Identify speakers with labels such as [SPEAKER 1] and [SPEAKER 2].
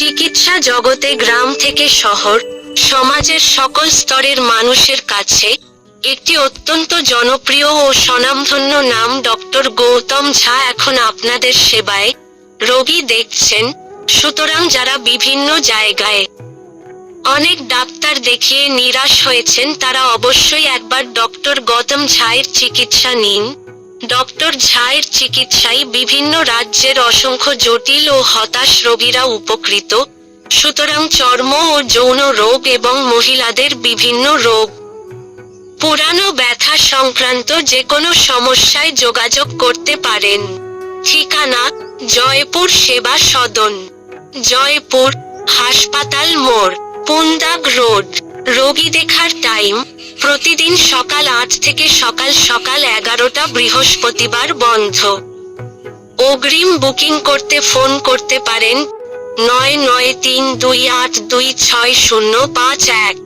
[SPEAKER 1] চিকিৎসা জগতে গ্রাম থেকে শহর, সমাজের সকল স্তরের মানুষের কাছে একটি অত্যন্ত জনপ্রিয় ও স্বনামধন্য নাম ডক্টর গৌতম ঝা এখন আপনাদের সেবায় রোগী দেখছেন। সুতরাং যারা বিভিন্ন জায়গায় অনেক ডাক্তার দেখিয়ে নিরাশ হয়েছেন, তারা অবশ্যই একবার ডক্টর গৌতম ঝায়ের চিকিৎসা নিন। ডক্টর ঝায়ের চিকিৎসায় বিভিন্ন রাজ্যের অসংখ্য জটিল ও হতাশ রোগীরা উপকৃত। সুতরাং চর্ম ও যৌন রোগ এবং মহিলাদের বিভিন্ন রোগ। পুরানো ব্যথা সংক্রান্ত যে কোনো সমস্যায় যোগাযোগ করতে পারেন। ঠিকানা, জয়পুর সেবা সদন, জয়পুর হাসপাতাল মোড়, পুন্দাগ রোড। রোগী দেখার টাইম প্রতিদিন সকাল আট থেকে সকাল সকাল এগারোটা বৃহস্পতিবার বন্ধ। অগ্রিম বুকিং করতে ফোন করতে পারেন নয় নয় তিন দুই আট দুই ছয় শূন্য পাঁচ এক।